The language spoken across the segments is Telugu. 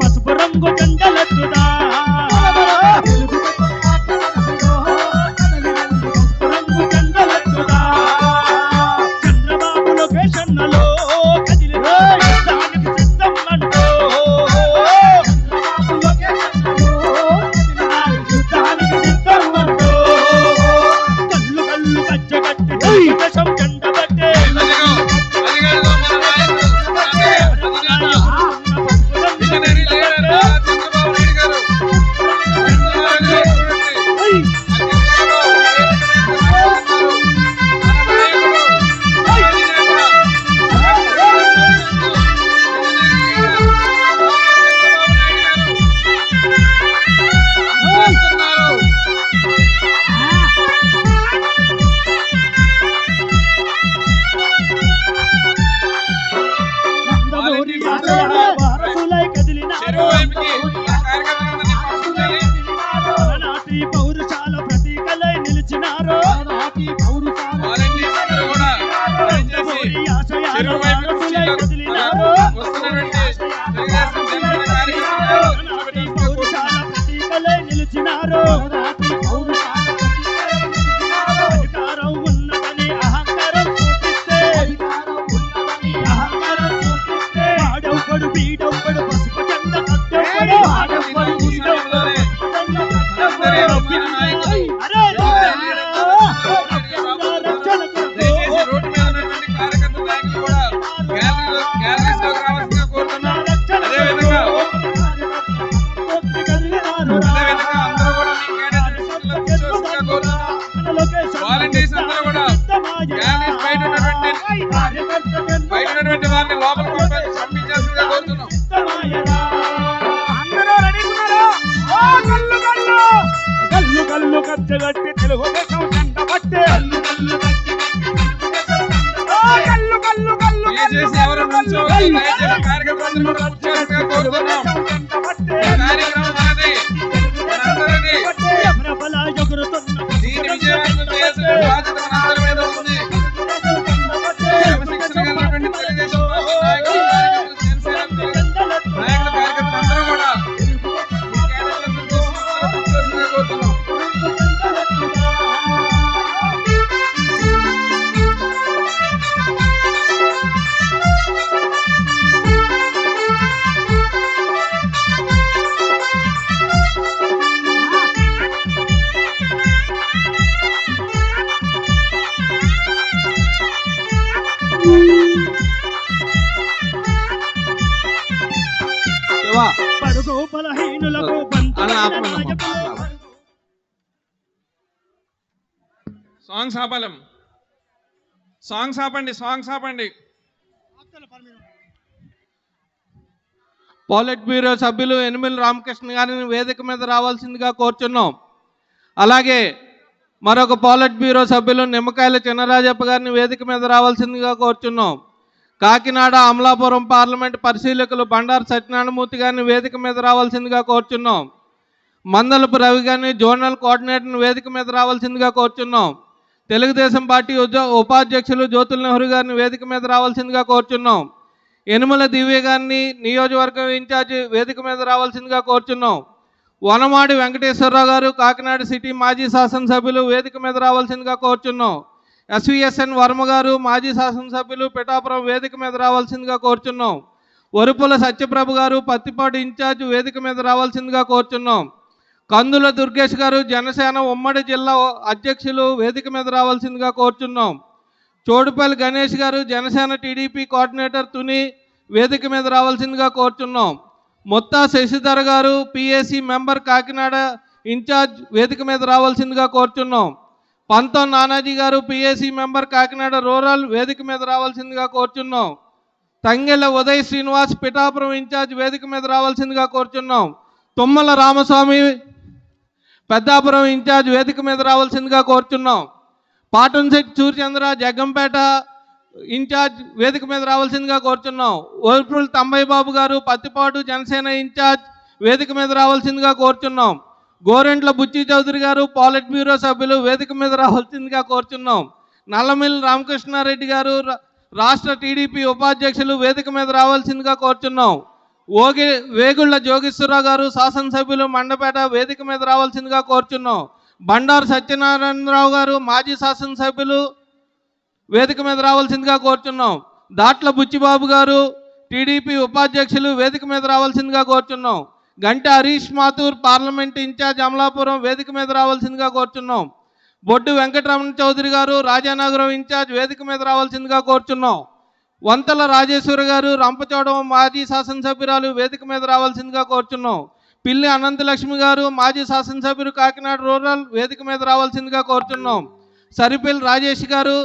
పసుపు రంగు జెండలెత్తుదా I don't no, no, no, no, no, బయట వారిని లోపలికి పంపి- పంపించాల్సిందిగా కోరుతున్నాం. కల్లు కల్లు కచ్చగట్టి తెలుగుదేశం జెండ పట్టే. కల్లు కల్లు కల్లు దయచేసి ఎవరు కూర్చోవలసిందిగా కోరుతున్నాం. సాంగ్స్ ఆపాలం సాంగ్స్ ఆపండి సాంగ్స్ ఆపండి పాలిట్ బ్యూరో సభ్యులు ఎనిమిల్ రామకృష్ణ గారిని వేదిక మీద రావాల్సిందిగా కోరుచున్నాం. అలాగే మరొక పాలిట్ బ్యూరో సభ్యులు నిమ్మకాయల చిన్నరాజప్ప గారిని వేదిక మీద రావాల్సిందిగా కోరుచున్నాం. కాకినాడ అమలాపురం పార్లమెంట్ పరిశీలకులు బండారు సత్యనారాయణమూర్తి గారిని వేదిక మీద రావాల్సిందిగా కోరుచున్నాం. మందలపు రవి గారిని జోనల్ కోఆర్డినేటర్ని వేదిక మీద రావాల్సిందిగా కోరుచున్నాం. తెలుగుదేశం పార్టీ ఉద్యో ఉపాధ్యక్షులు జ్యోతుల నెహ్రూ గారిని వేదిక మీద రావాల్సిందిగా కోరుచున్నాం. యనుమల దివ్య గారిని నియోజకవర్గం ఇన్ఛార్జి వేదిక మీద రావాల్సిందిగా కోరుచున్నాం. వనమాడి వెంకటేశ్వరరావు గారు కాకినాడ సిటీ మాజీ శాసనసభ్యులు వేదిక మీద రావాల్సిందిగా కోరుచున్నాం. ఎస్విఎస్ఎన్ వర్మ గారు మాజీ శాసనసభ్యులు పిఠాపురం వేదిక మీద రావాల్సిందిగా కోరుచున్నాం. వరుపుల సత్యప్రభు గారు పత్తిపాటి ఇన్ఛార్జ్ వేదిక మీద రావాల్సిందిగా కోరుచున్నాం. కందుల దుర్గేష్ గారు జనసేన ఉమ్మడి జిల్లా అధ్యక్షులు వేదిక మీద రావాల్సిందిగా కోరుచున్నాం. చోడుపల్లి గణేష్ గారు జనసేన టీడీపీ కోఆర్డినేటర్ తుని వేదిక మీద రావాల్సిందిగా కోరుచున్నాం. మొత్తా శశిధర్ గారు పిఏసి మెంబర్ కాకినాడ ఇన్ఛార్జ్ వేదిక మీద రావాల్సిందిగా కోరుచున్నాం. పంతం నానాజీ గారు పిఏసి మెంబర్ కాకినాడ రూరల్ వేదిక మీద రావాల్సిందిగా కోరుచున్నాం. తంగెళ్ళ ఉదయ్ శ్రీనివాస్ పిఠాపురం ఇన్ఛార్జ్ వేదిక మీద రావాల్సిందిగా కోరుచున్నాం. తుమ్మల రామస్వామి పెద్దాపురం ఇన్ఛార్జ్ వేదిక మీద రావాల్సిందిగా కోరుచున్నాం. పాటంశెట్టి సూర్యచంద్ర జగ్గంపేట ఇన్ఛార్జ్ వేదిక మీద రావాల్సిందిగా కోరుచున్నాం. ఓర్పుల్ తంబయ్య బాబు గారు పత్తిపాటు జనసేన ఇన్ఛార్జ్ వేదిక మీద రావాల్సిందిగా కోరుచున్నాం. గోరెంట్ల బుచ్చి చౌదరి గారు పాలిట్ బ్యూరో సభ్యులు వేదిక మీద రావాల్సిందిగా కోరుచున్నాం. నల్లమిల్లి రామకృష్ణారెడ్డి గారు రా- రాష్ట్ర టీడీపీ ఉపాధ్యక్షులు వేదిక మీద రావాల్సిందిగా కోరుచున్నాం. ఓగి వేగుళ్ళ జోగేశ్వరరావు గారు శాసనసభ్యులు మండపేట వేదిక మీద రావాల్సిందిగా కోరుచున్నాం. బండారు సత్యనారాయణరావు గారు మాజీ శాసనసభ్యులు వేదిక మీద రావాల్సిందిగా కోరుచున్నాం. దాట్ల బుచ్చిబాబు గారు టీడీపీ ఉపాధ్యక్షులు వేదిక మీద రావాల్సిందిగా కోరుచున్నాం. గంట హరీష్ మాథూర్ పార్లమెంట్ ఇన్ఛార్జ్ అమలాపురం వేదిక మీద రావాల్సిందిగా కోరుచున్నాం. బొడ్డు వెంకటరమణ చౌదరి గారు రాజానగరం ఇన్ఛార్జ్ వేదిక మీద రావాల్సిందిగా కోరుచున్నాం. వంతల రాజేశ్వర గారు రంపచోడవ మాజీ శాసనసభ్యురాలు వేదిక మీద రావాల్సిందిగా కోరుచున్నాం. పిల్లి అనంతలక్ష్మి గారు మాజీ శాసనసభ్యులు కాకినాడ రూరల్ వేదిక మీద రావాల్సిందిగా కోరుచున్నాం. సరిపిల్లి రాజేష్ గారు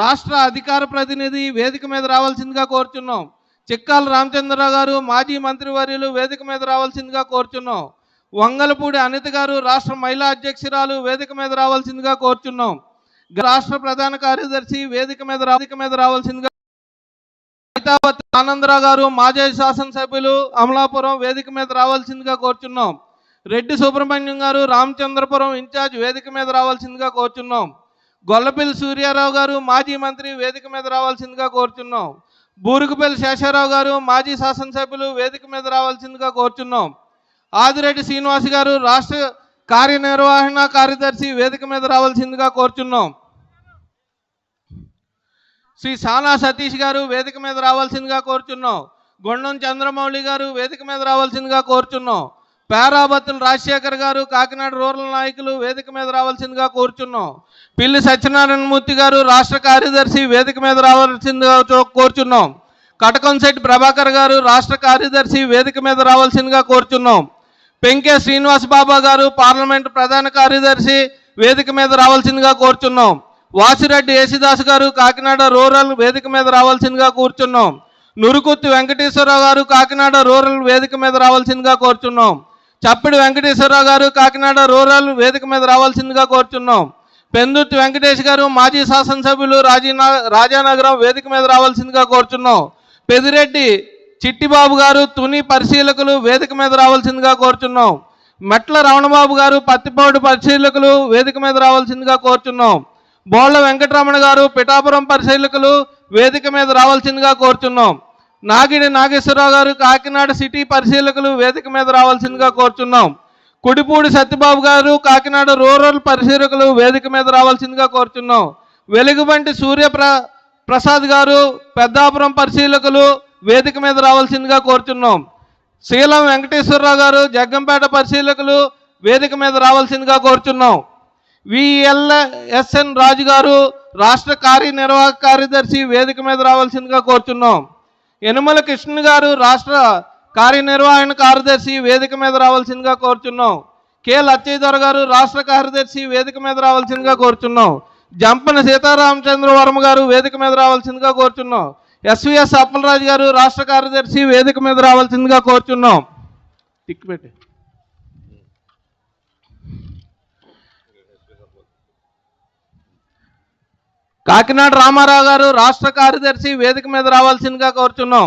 రాష్ట్ర అధికార ప్రతినిధి వేదిక మీద రావాల్సిందిగా కోరుచున్నాం. చిక్కాల రామచంద్రరావు గారు మాజీ మంత్రివర్యులు వేదిక మీద రావాల్సిందిగా కోరుచున్నాం. వంగలపూడి అనిత గారు రాష్ట్ర మహిళా అధ్యక్షురాలు వేదిక మీద రావాల్సిందిగా కోరుచున్నాం. రాష్ట్ర ప్రధాన కార్యదర్శి వేదిక మీద వేదిక మీద రావాల్సిందిగా సీతావతి ఆనందరావు గారు మాజీ శాసనసభ్యులు అమలాపురం వేదిక మీద రావాల్సిందిగా కోరుచున్నాం. రెడ్డి సుబ్రహ్మణ్యం గారు రామచంద్రపురం ఇన్ఛార్జ్ వేదిక మీద రావాల్సిందిగా కోరుచున్నాం. గొల్లపల్లి సూర్యారావు గారు మాజీ మంత్రి వేదిక మీద రావాల్సిందిగా కోరుచున్నాం. బూరుకుపల్లి శేషారావు గారు మాజీ శాసనసభ్యులు వేదిక మీద రావాల్సిందిగా కోరుచున్నాం. ఆదిరెడ్డి శ్రీనివాస్ గారు రాష్ట్ర కార్యనిర్వహణ కార్యదర్శి వేదిక మీద రావాల్సిందిగా కోరుచున్నాం. శ్రీ సానా సతీష్ గారు వేదిక మీద రావాల్సిందిగా కోరుచున్నాం. గొండం చంద్రమౌళి గారు వేదిక మీద రావాల్సిందిగా కోరుచున్నాం. పేరాబత్తుల రాజశేఖర్ గారు కాకినాడ రూరల్ నాయకులు వేదిక మీద రావాల్సిందిగా కోరుచున్నాం. పిల్లి సత్యనారాయణమూర్తి గారు రాష్ట్ర కార్యదర్శి వేదిక మీద రావాల్సిందిగా కోరుచున్నాం. కటకంశెట్టి ప్రభాకర్ గారు రాష్ట్ర కార్యదర్శి వేదిక మీద రావాల్సిందిగా కోరుచున్నాం. పెంకే శ్రీనివాస్ బాబా గారు పార్లమెంట్ ప్రధాన కార్యదర్శి వేదిక మీద రావాల్సిందిగా కోరుచున్నాం. వాసిరెడ్డి యేసుదాస్ గారు కాకినాడ రూరల్ వేదిక మీద రావాల్సిందిగా కూర్చున్నాం. నురుకుత్తి వెంకటేశ్వరరావు గారు కాకినాడ రూరల్ వేదిక మీద రావాల్సిందిగా కోరుచున్నాం. చప్పిడి వెంకటేశ్వరరావు గారు కాకినాడ రూరల్ వేదిక మీద రావాల్సిందిగా కోరుచున్నాం. పెందుర్తి వెంకటేష్ గారు మాజీ శాసనసభ్యులు రాజీనా రాజానగరం వేదిక మీద రావాల్సిందిగా కోరుచున్నాం. పెదిరెడ్డి చిట్టిబాబు గారు తుని పరిశీలకులు వేదిక మీద రావాల్సిందిగా కోరుచున్నాం. మెట్ల రమణబాబు గారు పత్తిపాడు పరిశీలకులు వేదిక మీద రావాల్సిందిగా కోరుచున్నాం. బోళ్ళ వెంకటరమణ గారు పిఠాపురం పరిశీలకులు వేదిక మీద రావాల్సిందిగా కోరుచున్నాం. నాగిడి నాగేశ్వరరావు గారు కాకినాడ సిటీ పరిశీలకులు వేదిక మీద రావాల్సిందిగా కోరుచున్నాం. కుడిపూడి సత్యబాబు గారు కాకినాడ రూరల్ పరిశీలకులు వేదిక మీద రావాల్సిందిగా కోరుచున్నాం. వెలుగుబంటి సూర్య ప్ర ప్రసాద్ గారు పెద్దాపురం పరిశీలకులు వేదిక మీద రావాల్సిందిగా కోరుచున్నాం. శీలం వెంకటేశ్వరరావు గారు జగ్గంపేట పరిశీలకులు వేదిక మీద రావాల్సిందిగా కోరుచున్నాం. విఎల్ఎస్ఎన్ రాజు గారు రాష్ట్ర కార్యనిర్వాహక కార్యదర్శి వేదిక మీద రావాల్సిందిగా కోరుచున్నాం. యనుమల కృష్ణ గారు రాష్ట్ర కార్యనిర్వహణ కార్యదర్శి వేదిక మీద రావాల్సిందిగా కోరుచున్నాం. కె. లచ్చయ్యధర గారు రాష్ట్ర కార్యదర్శి వేదిక మీద రావాల్సిందిగా కోరుచున్నాం. జంపన సీతారామచంద్ర వర్మ గారు వేదిక మీద రావాల్సిందిగా కోరుచున్నాం. ఎస్విఎస్ అప్పలరాజు గారు రాష్ట్ర కార్యదర్శి వేదిక మీద రావాల్సిందిగా కోరుచున్నాం. టిక్ పెట్టి. కాకినాడ రామారావు గారు రాష్ట్ర కార్యదర్శి వేదిక మీద రావాల్సిందిగా కోరుచున్నాం.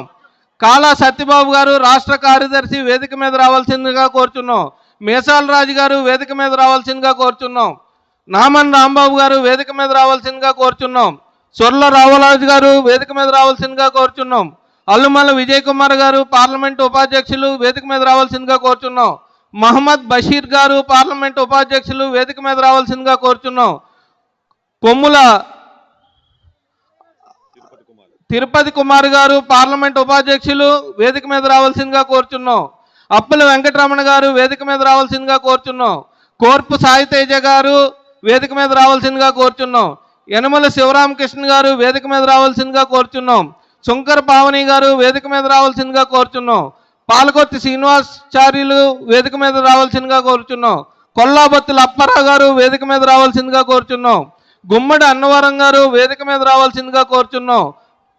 కాలా సత్యబాబు గారు రాష్ట్ర కార్యదర్శి వేదిక మీద రావాల్సిందిగా కోరుచున్నాం. మేసాల రాజు గారు వేదిక మీద రావాల్సిందిగా కోరుచున్నాం. నామన్ రాంబాబు గారు వేదిక మీద రావాల్సిందిగా కోరుచున్నాం. సొర్ల రావరాజు గారు వేదిక మీద రావాల్సిందిగా కోరుచున్నాం. అల్లుమల్ల విజయ్ కుమార్ గారు పార్లమెంట్ ఉపాధ్యక్షులు వేదిక మీద రావాల్సిందిగా కోరుచున్నాం. మహమ్మద్ బషీర్ గారు పార్లమెంట్ ఉపాధ్యక్షులు వేదిక మీద రావాల్సిందిగా కోరుచున్నాం. కొమ్ముల తిరుపతి కుమార్ గారు పార్లమెంట్ ఉపాధ్యక్షులు వేదిక మీద రావాల్సిందిగా కోరుచున్నాం. అప్పుల వెంకటరమణ గారు వేదిక మీద రావాల్సిందిగా కోరుచున్నాం. కోర్పు సాయి తేజ గారు వేదిక మీద రావాల్సిందిగా కోరుచున్నాం. యనమల శివరామకృష్ణ గారు వేదిక మీద రావాల్సిందిగా కోరుచున్నాం. శంకర్ పావని గారు వేదిక మీద రావాల్సిందిగా కోరుచున్నాం. పాలకొత్తి శ్రీనివాసాచార్యులు వేదిక మీద రావాల్సిందిగా కోరుచున్నాం. కొల్లాబత్తుల అప్పారావు గారు వేదిక మీద రావాల్సిందిగా కోరుచున్నాం. గుమ్మడి అన్నవరం గారు వేదిక మీద రావాల్సిందిగా కోరుచున్నాం.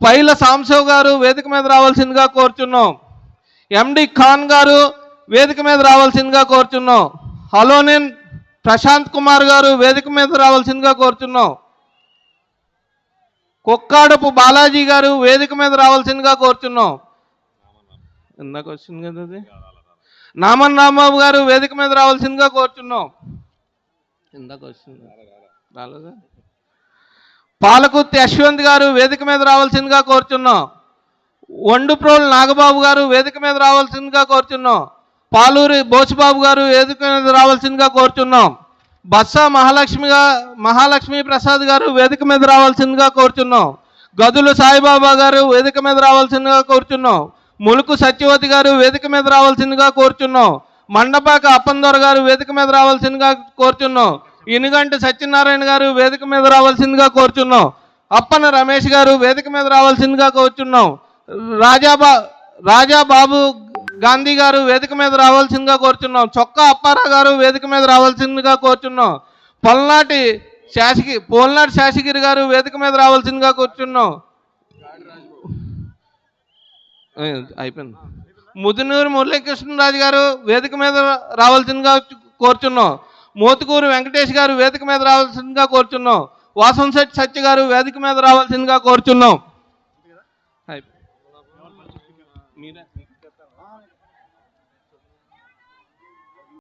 పైల సాంశవ్ గారు వేదిక మీద రావాల్సిందిగా కోరుచున్నాం. ఎండి ఖాన్ గారు వేదిక మీద రావాల్సిందిగా కోరుచున్నాం. హలోనిన్ ప్రశాంత్ కుమార్ గారు వేదిక మీద రావాల్సిందిగా కోరుచున్నాం. కుక్కాడపు బాలాజీ గారు వేదిక మీద రావాల్సిందిగా కోరుచున్నాం. ఇందాక వచ్చింది కదా అది? నామన్ రాంబాబు గారు వేదిక మీద రావాల్సిందిగా కోరుచున్నాం. ఇందాక వచ్చింది. రాలేదా? పాలకుర్తి యశ్వంత్ గారు వేదిక మీద రావాల్సిందిగా కోరుచున్నాం. వండుప్రోలు నాగబాబు గారు వేదిక మీద రావాల్సిందిగా కోరుచున్నాం. పాలూరి బోసిబాబు గారు వేదిక మీద రావాల్సిందిగా కోరుచున్నాం. బస్సా మహాలక్ష్మిగా మహాలక్ష్మి ప్రసాద్ గారు వేదిక మీద రావాల్సిందిగా కోరుచున్నాం. గదులు సాయిబాబా గారు వేదిక మీద రావాల్సిందిగా కోరుచున్నాం. ములుకు సత్యవతి గారు వేదిక మీద రావాల్సిందిగా కోరుచున్నాం. మండపాక అప్పందొర గారు వేదిక మీద రావాల్సిందిగా కోరుచున్నాం. ఇనుగంటి సత్యనారాయణ గారు వేదిక మీద రావాల్సిందిగా కోరుచున్నాం. అప్పన రమేష్ గారు వేదిక మీద రావాల్సిందిగా కోరుచున్నాం. రాజాబా రాజా బాబు గాంధీ గారు వేదిక మీద రావాల్సిందిగా కోరుచున్నాం. చొక్కా అప్పారా గారు వేదిక మీద రావాల్సిందిగా కోరుచున్నాం. పల్నాటి శాసకి పోల్నాటి శాసగిరి గారు వేదిక మీద రావాల్సిందిగా కూర్చున్నాం. అయిపోయింది. ముదునూరు మురళీకృష్ణరాజు గారు వేదిక మీద రావాల్సిందిగా కోరుచున్నాం. మోతుకూరు వెంకటేష్ గారు వేదిక మీద రావాల్సిందిగా కోరుచున్నాం వాసంశెట్టి సత్య గారు వేదిక మీద రావాల్సిందిగా కోరుచున్నాం అయిపోయింది. మీరే